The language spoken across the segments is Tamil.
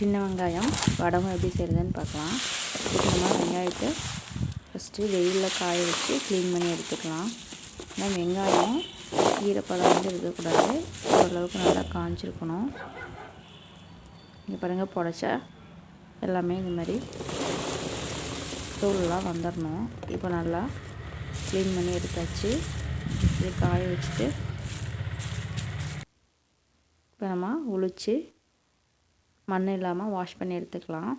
சின்ன வெங்காயம் வடகம் எப்படி செய்கிறதுன்னு பார்க்கலாம். இதுக்கு நம்ம வெங்காயத்தை ஃபஸ்ட்டு வெயிலில் காய வச்சு க்ளீன் பண்ணி எடுத்துக்கலாம். ஆனால் வெங்காயம் ஈரப்பதம் வந்து இருக்கக்கூடாது. ஓரளவுக்கு நல்லா காஞ்சிருக்கணும். இங்கே பாருங்கள் புடச்சா எல்லாமே இந்த மாதிரி தூள்லாம் வந்துடணும் இப்போ நல்லா க்ளீன் பண்ணி எடுத்தாச்சு. இது காய வச்சுட்டு இப்போ நம்ம உளிச்சு மண் இல்லாமல் வாஷ் பண்ணி எடுத்துக்கலாம்.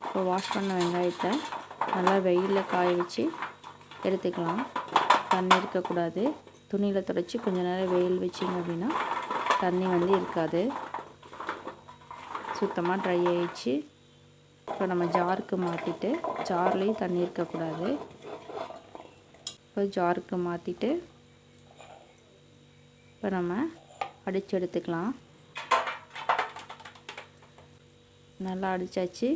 இப்போ வாஷ் பண்ண வெங்காயத்தை நல்லா வெயிலில் காய வச்சு எடுத்துக்கலாம். தண்ணி இருக்கக்கூடாது. துணியில் துடைச்சி கொஞ்சம் நேரம் வெயில் வச்சிங்க அப்படின்னா தண்ணி வந்து இருக்காது. சுத்தமாக ட்ரை ஆயிடுச்சு. இப்போ நம்ம ஜாருக்கு மாற்றிட்டு ஜார்லேயும் தண்ணி இருக்கக்கூடாது. இப்போ ஜாருக்கு மாற்றிட்டு இப்போ நம்ம அடித்து எடுத்துக்கலாம். நல்லா அடித்தாச்சு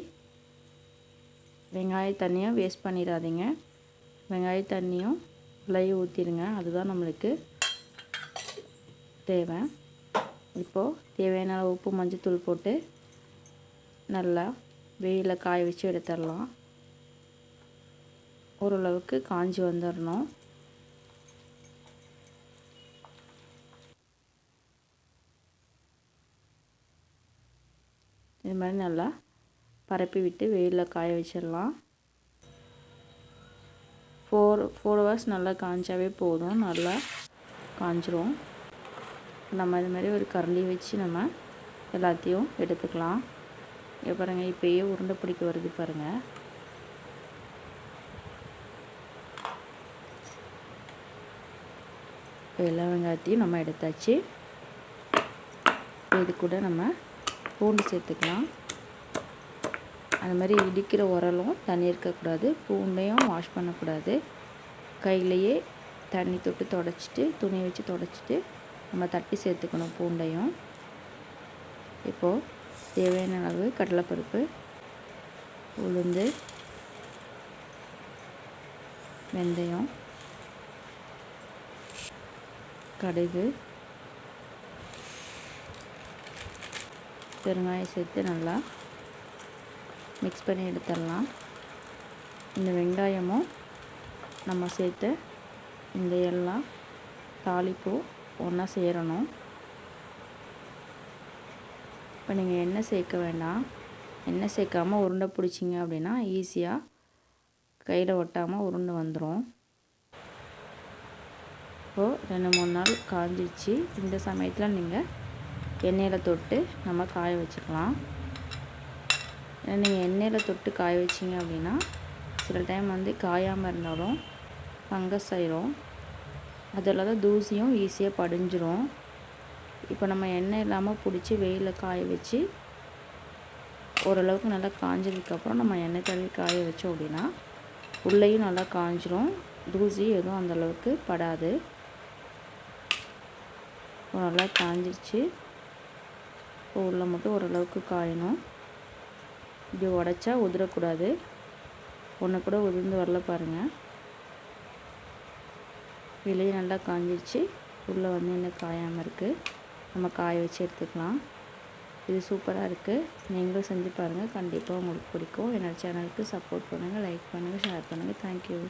வெங்காய தண்ணியும் வேஸ்ட் பண்ணிடாதீங்க. வெங்காய தண்ணியும் உள்ளே ஊற்றிடுங்க அதுதான் நம்மளுக்கு தேவை. இப்போது தேவையான உப்பு மஞ்சத்தூள் போட்டு நல்லா வெயிலில் காய வச்சு எடுத்துடலாம். ஓரளவுக்கு காஞ்சி வந்துடணும். இது மாதிரி நல்லா பரப்பி விட்டு வெயிலில் காய வச்சிடலாம். ஃபோர் ஃபோர் ஹவர்ஸ் நல்லா காய்ச்சாவே போதும். நல்லா காஞ்சிரும். நம்ம இது மாதிரி ஒரு கரண்டி வச்சு நம்ம எல்லாத்தையும் எடுத்துக்கலாம். இங்கே பாருங்கள் இப்போயே உருண்டை பிடிக்க வருது பாருங்கள் எல்லா வெங்காயத்தையும் நம்ம எடுத்தாச்சு. இது கூட நம்ம பூண்டு சேர்த்துக்கலாம். அந்த மாதிரி இடிக்கிற உரலும் தண்ணி இருக்கக்கூடாது. பூண்டையும் வாஷ் பண்ணக்கூடாது. கையிலையே தண்ணி தொட்டு தொடச்சிட்டு துணி வச்சு தொடச்சிட்டு நம்ம தட்டி சேர்த்துக்கணும் பூண்டையும். இப்போது தேவையான அளவு கடலைப்பருப்பு உளுந்து வெந்தயம் கடுகு பெருங்காயம் சேர்த்து நல்லா மிக்ஸ் பண்ணி எடுத்துடலாம். இந்த வெங்காயமும் நம்ம சேர்த்து இந்த எல்லாம் தாளிப்பு ஒன்றா சேரணும். இப்போ நீங்கள் எண்ணெய் சேர்க்க வேண்டாம். எண்ணெய் சேர்க்காமல் உருண்டை பிடிச்சிங்க அப்படின்னா ஈஸியாக கையில் ஒட்டாமல் உருண்டை வந்துடும் இப்போது ரெண்டு மூணு நாள் காஞ்சிச்சு இந்த சமயத்தில் நீங்கள் எண்ணெயில் தொட்டு நம்ம காய வச்சுக்கலாம். ஏன்னா நீங்கள் எண்ணெயில் தொட்டு காய வச்சிங்க அப்படின்னா சில டைம் வந்து காயாமல் இருந்தாலும் ஃபங்கஸ் ஆயிரும். அதில் தான் தூசியும் ஈஸியாக படிஞ்சிரும். இப்போ நம்ம எண்ணெய் இல்லாமல் பிடிச்சி வெயிலில் காய வச்சு ஓரளவுக்கு நல்லா காஞ்சதுக்கப்புறம் நம்ம எண்ணெய் தள்ளி காய வச்சோம் அப்படின்னா உள்ளேயும் நல்லா காஞ்சிரும். தூசி எதுவும் அந்தளவுக்கு படாது. நல்லா காஞ்சிருச்சு. இப்போ உள்ள மட்டும் ஓரளவுக்கு காயணும். இப்படி உடச்சா உதிரக்கூடாது. ஒன்று கூட உதிர்ந்து வரல பாருங்கள் வெளியே நல்லா காஞ்சிருச்சு. உள்ளே வந்து இன்னும் காயாமல் இருக்குது நம்ம காய வச்சு எடுத்துக்கலாம். இது சூப்பராக இருக்குது நீங்களும் செஞ்சு பாருங்கள் கண்டிப்பாக உங்களுக்கு பிடிக்கும். என்னோடய சேனலுக்கு சப்போர்ட் பண்ணுங்கள் லைக் பண்ணுங்கள் ஷேர் பண்ணுங்கள் தேங்க்யூ